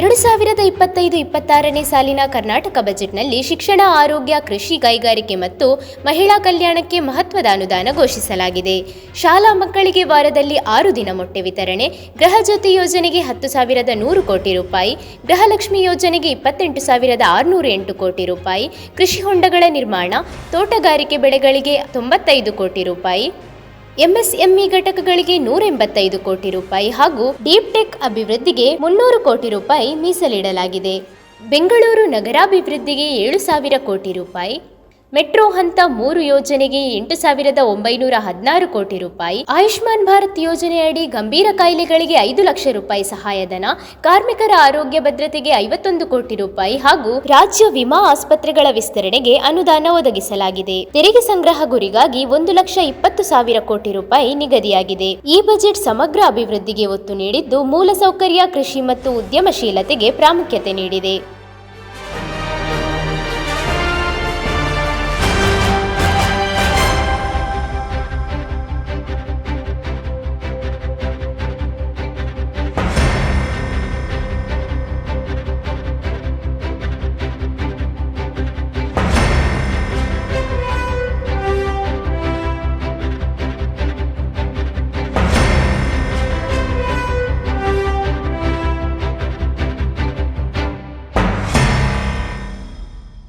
ಎರಡು ಸಾವಿರದ ಇಪ್ಪತ್ತೈದು, ಇಪ್ಪತ್ತಾರನೇ ಸಾಲಿನ ಕರ್ನಾಟಕ ಬಜೆಟ್ನಲ್ಲಿ ಶಿಕ್ಷಣ, ಆರೋಗ್ಯ, ಕೃಷಿ, ಕೈಗಾರಿಕೆ ಮತ್ತು ಮಹಿಳಾ ಕಲ್ಯಾಣಕ್ಕೆ ಮಹತ್ವದ ಅನುದಾನ ಘೋಷಿಸಲಾಗಿದೆ. ಶಾಲಾ ಮಕ್ಕಳಿಗೆ ವಾರದಲ್ಲಿ ಆರು ದಿನ ಮೊಟ್ಟೆ ವಿತರಣೆ ಗೃಹಜ್ಯೋತಿ ಯೋಜನೆಗೆ ಹತ್ತು ಸಾವಿರದ ನೂರು ಕೋಟಿ ರೂಪಾಯಿ, ಗೃಹಲಕ್ಷ್ಮಿ ಯೋಜನೆಗೆ ಇಪ್ಪತ್ತೆಂಟು ಸಾವಿರದ ಆರುನೂರ ಎಂಟು ಕೋಟಿ ರೂಪಾಯಿ, ಕೃಷಿ ಹೊಂಡಗಳ ನಿರ್ಮಾಣ, ತೋಟಗಾರಿಕೆ ಬೆಳೆಗಳಿಗೆ ತೊಂಬತ್ತೈದು ಕೋಟಿ ರೂಪಾಯಿ. ಎಂಎಸ್ಎಂಇ ಘಟಕಗಳಿಗೆ ನೂರ ಎಂಬತ್ತೈದು ಕೋಟಿ ರೂಪಾಯಿ ಹಾಗೂ ಡೀಪ್ ಟೆಕ್ ಅಭಿವೃದ್ಧಿಗೆ ಮುನ್ನೂರು ಕೋಟಿ ರೂಪಾಯಿ ಮೀಸಲಿಡಲಾಗಿದೆ. ಬೆಂಗಳೂರು ನಗರಾಭಿವೃದ್ಧಿಗೆ ಏಳು ಸಾವಿರ ಕೋಟಿ ರೂಪಾಯಿ. ಮೆಟ್ರೋ ಹಂತ ಮೂರು ಯೋಜನೆಗೆ ಎಂಟು ಸಾವಿರದ ಒಂಬೈನೂರ ಹದಿನಾರು ಕೋಟಿ ರೂಪಾಯಿ, ಆಯುಷ್ಮಾನ್ ಭಾರತ್ ಯೋಜನೆಯಡಿ ಗಂಭೀರ ಕಾಯಿಲೆಗಳಿಗೆ ಐದು ಲಕ್ಷ ರೂಪಾಯಿ ಸಹಾಯಧನ, ಕಾರ್ಮಿಕರ ಆರೋಗ್ಯ ಭದ್ರತೆಗೆ ಐವತ್ತೊಂದು ಕೋಟಿ ರೂಪಾಯಿ ಹಾಗೂ ರಾಜ್ಯ ವಿಮಾ ಆಸ್ಪತ್ರೆಗಳ ವಿಸ್ತರಣೆಗೆ ಅನುದಾನ ಒದಗಿಸಲಾಗಿದೆ. ತೆರಿಗೆ ಸಂಗ್ರಹ ಗುರಿಗಾಗಿ ಒಂದು ಲಕ್ಷ ಇಪ್ಪತ್ತು ಸಾವಿರ ಕೋಟಿ ರೂಪಾಯಿ ನಿಗದಿಯಾಗಿದೆ. ಈ ಬಜೆಟ್ ಸಮಗ್ರ ಅಭಿವೃದ್ಧಿಗೆ ಒತ್ತು ನೀಡಿದ್ದು ಮೂಲಸೌಕರ್ಯ, ಕೃಷಿ ಮತ್ತು ಉದ್ಯಮಶೀಲತೆಗೆ ಪ್ರಾಮುಖ್ಯತೆ ನೀಡಿದೆ.